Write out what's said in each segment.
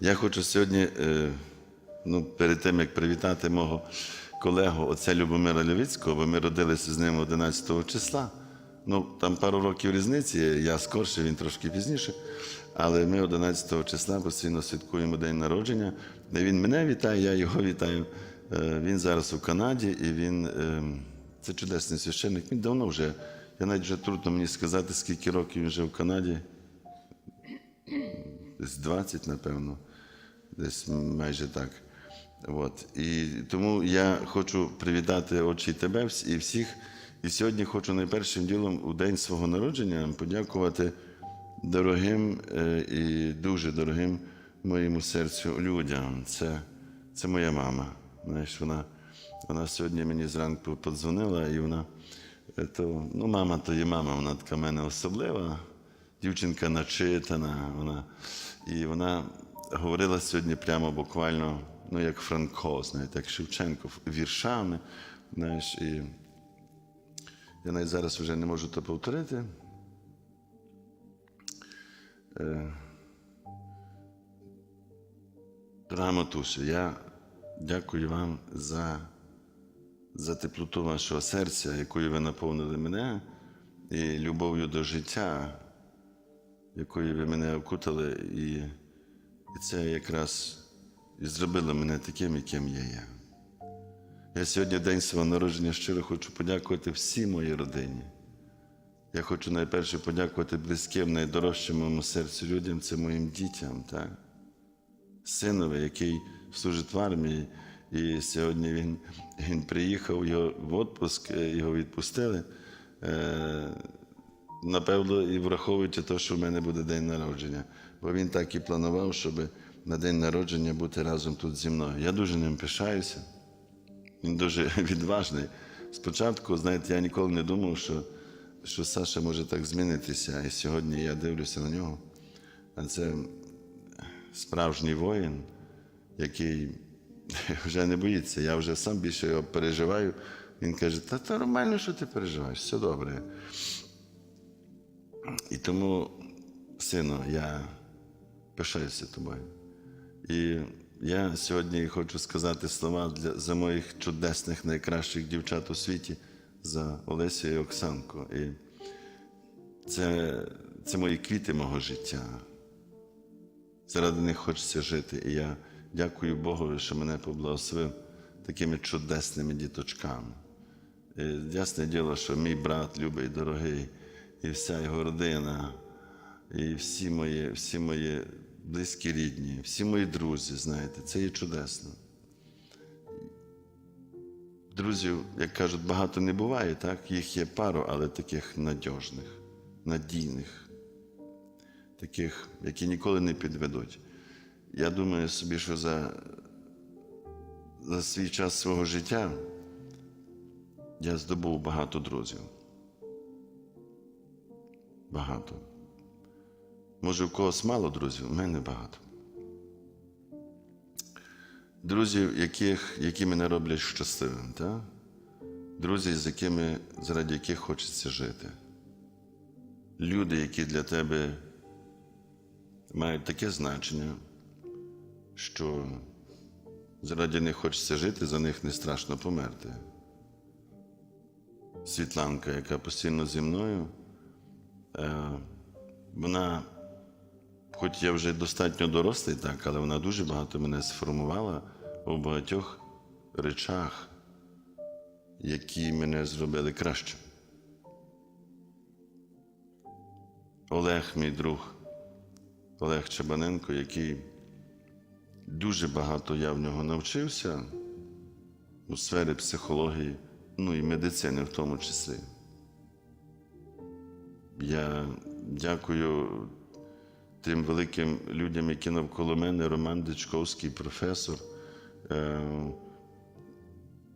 Я хочу сьогодні, е, ну, перед тим як привітати мого колегу, отця Любомира Львицького, бо ми родилися з ним 11 числа. Ну, там пару років різниці, я скорше, він трошки пізніше. Але ми 11 числа постійно святкуємо день народження. Де Він мене вітає, я його вітаю. Е, Він зараз у Канаді, і він е, це чудесний священник. Він давно вже. Я навіть вже трудно мені сказати, скільки років він вже в Канаді. Десь 20, напевно, десь майже так. От. І тому я хочу привітати очі тебе і всіх. І сьогодні хочу найпершим ділом у день свого народження подякувати дорогим е, і дуже дорогим моєму серцю людям. Це, це моя мама. Знаєш, вона, вона сьогодні мені зранку подзвонила, і вона е, то, ну, мама то є мама, вона така в мене особлива. Дівчинка начитана, вона, і вона говорила сьогодні прямо буквально, ну як Франко, знаєте, як Шевченко, віршами. Знаєш, і я навіть зараз вже не можу це повторити. Е, Дорога матусю, я дякую вам за, за теплоту вашого серця, якою ви наповнили мене, і любов'ю до життя, якою ви мене окутали, і, і це якраз і зробило мене таким, яким я є. Я сьогодні, день свого народження, щиро хочу подякувати всій моїй родині. Я хочу найперше подякувати близьким, найдорожчим моєму серцю людям, це моїм дітям, так? синові, який служить в армії. І сьогодні він, він приїхав його в відпуск, е, його відпустили. Напевно, і враховуючи те, що в мене буде день народження. Бо він так і планував, щоб на день народження бути разом тут зі мною. Я дуже ним пишаюся. Він дуже відважний. Спочатку, знаєте, я ніколи не думав, що, що Саша може так змінитися. І сьогодні я дивлюся на нього. А це справжній воїн, який вже не боїться. Я вже сам більше його переживаю. Він каже: та то нормально, що ти переживаєш, все добре. І тому, сину, я пишаюся тобою. І я сьогодні хочу сказати слова для, за моїх чудесних, найкращих дівчат у світі, за Олесю і Оксанку. І це, це мої квіти мого життя. Заради них хочеться жити. І я дякую Богові, що мене поблагословив такими чудесними діточками. І ясне діло, що мій брат любий, дорогий, і вся його родина, і всі мої, всі мої близькі рідні, всі мої друзі, знаєте, це є чудесно. Друзів, як кажуть, багато не буває, так? Їх є пару, але таких надіжних, надійних, таких, які ніколи не підведуть. Я думаю собі, що за, за свій час свого життя я здобув багато друзів. Багато. Може, в когось мало друзів, у мене багато. Друзів, яких, які мене роблять щасливим, так? друзі, з якими, заради яких хочеться жити. Люди, які для тебе мають таке значення, що заради них хочеться жити, за них не страшно померти. Світланка, яка постійно зі мною, вона, хоч я вже достатньо дорослий, так, але вона дуже багато мене сформувала у багатьох речах, які мене зробили краще. Олег, мій друг, Олег Чабаненко, який дуже багато я в нього навчився у сфері психології, ну і медицини в тому числі. Я дякую тим великим людям, які навколо мене, Роман Дичковський, професор. Е,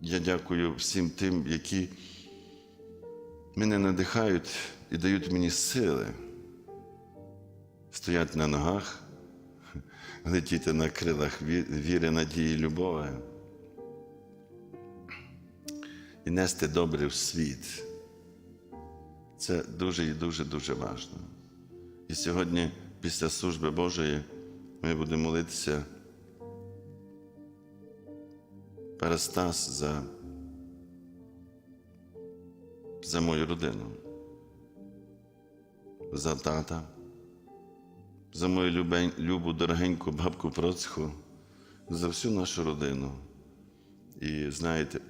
Я дякую всім тим, які мене надихають і дають мені сили стояти на ногах, летіти на крилах віри, надії, любові і нести добре в світ. Це дуже і дуже дуже важливо. І сьогодні, після служби Божої, ми будемо молитися Парастас за, за мою родину, за тата, за мою любень, любу, дорогеньку бабку Процьку, за всю нашу родину. І знаєте,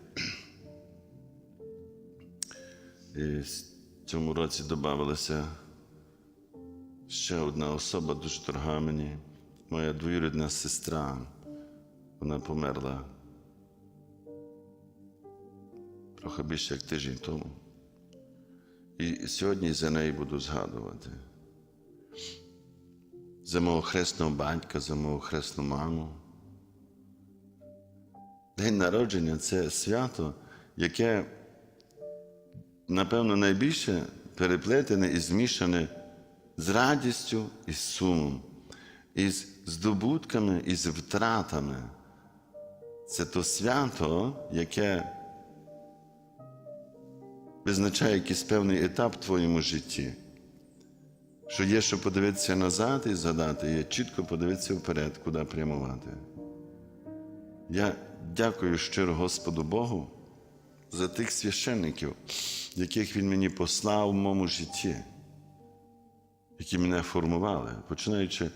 і цьому році додавалася ще одна особа дуже дорога мені, моя двоюрідна сестра. Вона померла трохи більше як тиждень тому. І сьогодні за неї буду згадувати. За мого хресного батька, за мого хресну маму. День народження це свято, яке, напевно, найбільше переплетене і змішане з радістю і з сумом, із здобутками і з втратами. Це то свято, яке визначає якийсь певний етап в твоєму житті. Що є, що подивитися назад і згадати, є чітко подивитися вперед, куди прямувати. Я дякую щиро Господу Богу за тих священників, яких Він мені послав в моєму житті, які мене формували, починаючи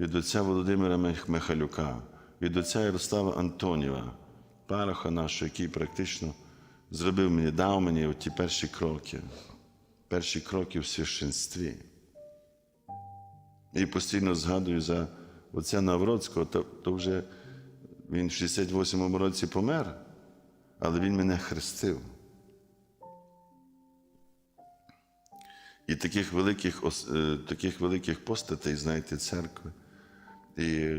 від отця Володимира Мих- Михайлюка, від отця Ярослава Антоніва, параха нашого, який практично зробив мені, дав мені ті перші кроки, перші кроки в священстві. І постійно згадую за отця Навроцького, то, то вже він в 68-му році помер, але він мене хрестив. І таких великих, е, таких великих постатей, знаєте, церкви. І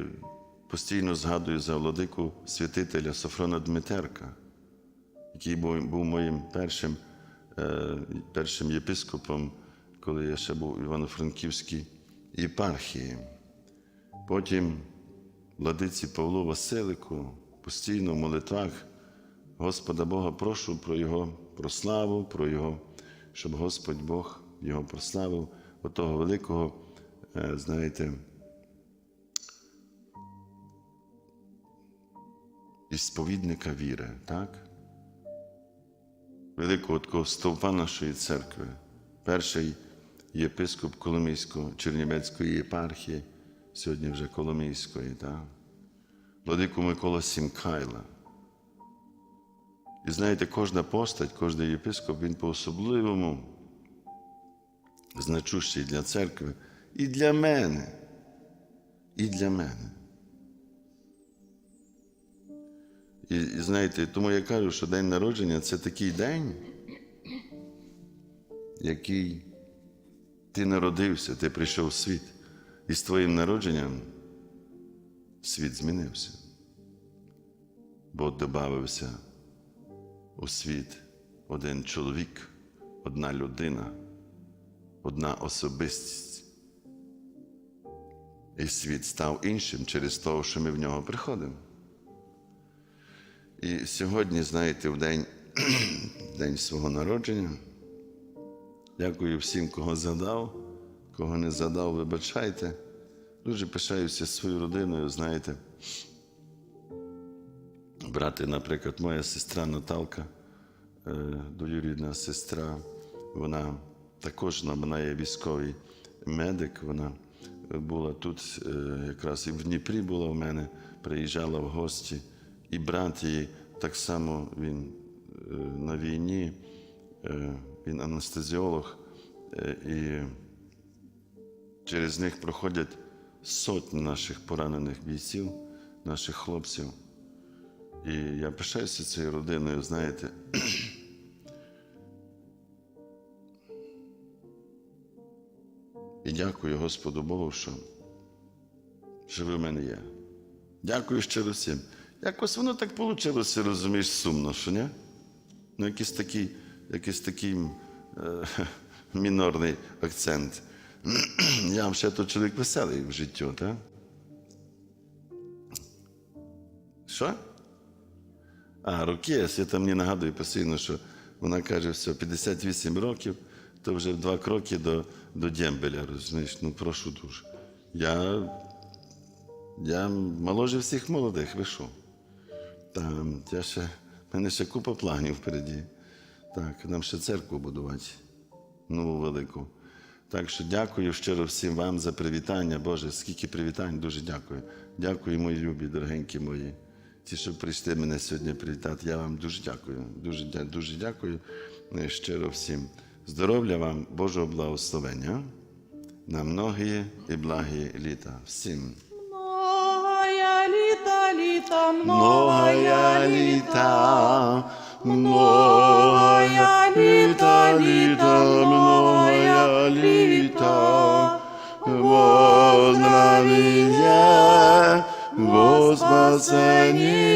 постійно згадую за владику святителя Софрона Дмитерка, який був, моїм першим, е, першим єпископом, коли я ще був в Івано-Франківській єпархії. Потім владиці Павлу Василику, постійно в молитвах Господа Бога прошу про Його прославу, про Його, щоб Господь Бог Його прославив, отого великого, е, знаєте, і сповідника віри, так? Великого такого стовпа нашої церкви, перший єпископ Коломийського Чернівецької єпархії, сьогодні вже Коломийської, так? Владику Микола Сімкайла. І знаєте, кожна постать, кожен єпископ, він по-особливому значущий для церкви і для мене, і для мене. І, і знаєте, тому я кажу, що день народження це такий день, який ти народився, ти прийшов в світ. І з твоїм народженням світ змінився. Бо додався у світ один чоловік, одна людина, одна особистість. І світ став іншим через те, що ми в нього приходимо. І сьогодні, знаєте, в день, день свого народження, дякую всім, кого задав, кого не задав, вибачайте. Дуже пишаюся своєю родиною, знаєте. Брати, наприклад, моя сестра Наталка, е, двоюрідна сестра, вона також вона є військовий медик. Вона була тут, е, якраз і в Дніпрі була в мене, приїжджала в гості. І брат її так само він е, на війні, він анестезіолог, і через них проходять сотні наших поранених бійців, наших хлопців. І я пишаюся цією родиною, знаєте. І дякую Господу Богу, що, що в мене є. Дякую щиро всім. Якось воно так вийшло, розумієш, сумно, що ні? Ну, якийсь такий, якийсь такий е, мінорний акцент. Я вам ще тут чоловік веселий в життю, так? Що? А, роки, я мені нагадує постійно, що вона каже, все, 58 років, то вже два кроки до, до Дємбеля, розумієш, ну прошу дуже. Я Я моложе всіх молодих, ви? Там, я ще, в мене ще купа планів впереді. Так, нам ще церкву будувати, нову велику. Так що дякую щиро всім вам за привітання. Боже, скільки привітань, дуже дякую. Дякую, мої любі, дорогенькі мої. Ті, що прийшли мене сьогодні привітати, я вам дуже дякую. Дуже, дуже дякую е, щиро всім. Здоров'я вам, Божого благословення на многі і благі літа. Всім. Многая літа, літа, Многая літа, многая літа, літа, многая во спасение